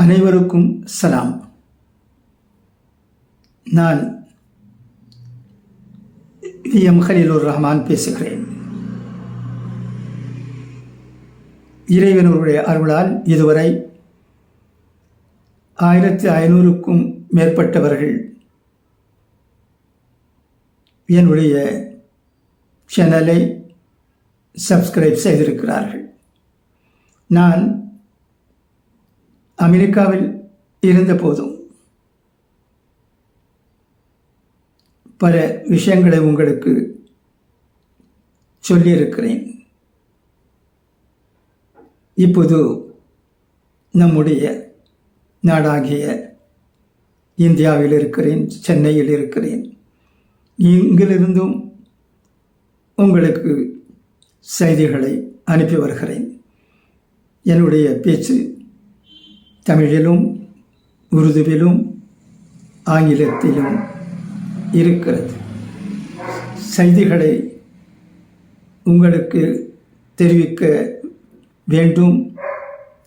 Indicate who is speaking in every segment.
Speaker 1: அனைவருக்கும் சலாம். நான் எம் ஹலீலுர் ரஹ்மான் பேசுகிறேன். இறைவனவருடைய அருளால் இதுவரை ஆயிரத்தி ஐநூறுக்கும் மேற்பட்டவர்கள் என்னுடைய சேனலை சப்ஸ்கிரைப் செய்திருக்கிறார்கள். நான் அமெரிக்காவில் இருந்தபோதும் பல விஷயங்களை உங்களுக்கு சொல்லியிருக்கிறேன். இப்போது நம்முடைய நாடாகிய இந்தியாவில் இருக்கிறேன் சென்னையில் இருக்கிறேன். இங்கிலிருந்தும் உங்களுக்கு செய்திகளை அனுப்பி வருகிறேன். என்னுடைய பேச்சு தமிழிலும் உருதுவிலும் ஆங்கிலத்திலும் இருக்கிறது. செய்திகளை உங்களுக்கு தெரிவிக்க வேண்டும்.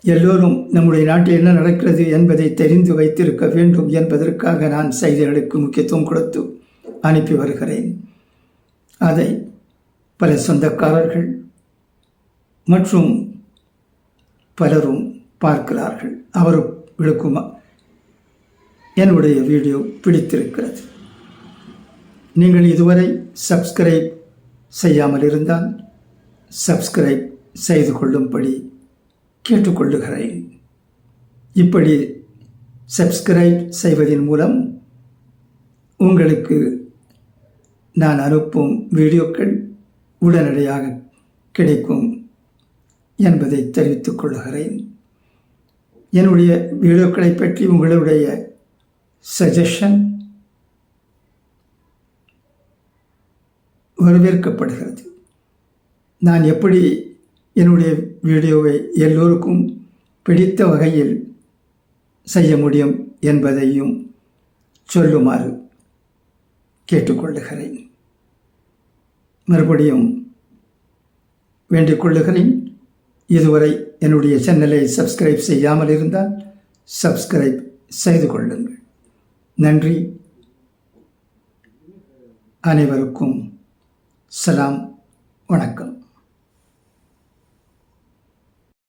Speaker 1: எல்லோரும் நம்முடைய நாட்டில் என்ன நடக்கிறது என்பதை தெரிந்து வைத்திருக்க வேண்டும் என்பதற்காக நான் செய்திகளுக்கு முக்கியத்துவம் கொடுத்து அனுப்பி வருகிறேன். அதை பல சொந்தக்காரர்கள் மற்றும் பலரும் பார்க்கிறார்கள். அவர்களுக்கும் என்னுடைய வீடியோ பிடித்திருக்கிறது. நீங்கள் இதுவரை சப்ஸ்கிரைப் செய்யாமல் இருந்தால் சப்ஸ்கிரைப் செய்து கொள்ளும்படி கேட்டுக்கொள்ளுகிறேன். இப்படி சப்ஸ்கிரைப் செய்வதன் மூலம் உங்களுக்கு நான் அனுப்பும் வீடியோக்கள் உடனடியாக கிடைக்கும் என்பதை தெரிவித்துக் கொள்கிறேன் என்னுடைய வீடியோக்களை பற்றி உங்களுடைய சஜஷன் வரவேற்கப்படுகிறது. நான் எப்படி என்னுடைய வீடியோவை எல்லோருக்கும் பிடித்த வகையில் செய்ய முடியும் என்பதையும் சொல்லுமாறு கேட்டுக்கொள்ளுகிறேன். மறுபடியும் வேண்டிக் கொள்ளுகிறேன். இதுவரை என்னுடைய சேனலை சப்ஸ்கிரைப் செய்யாமல் இருந்தால் சப்ஸ்கிரைப் செய்து கொள்ளுங்கள். நன்றி. அனைவருக்கும் சலாம் வணக்கம்.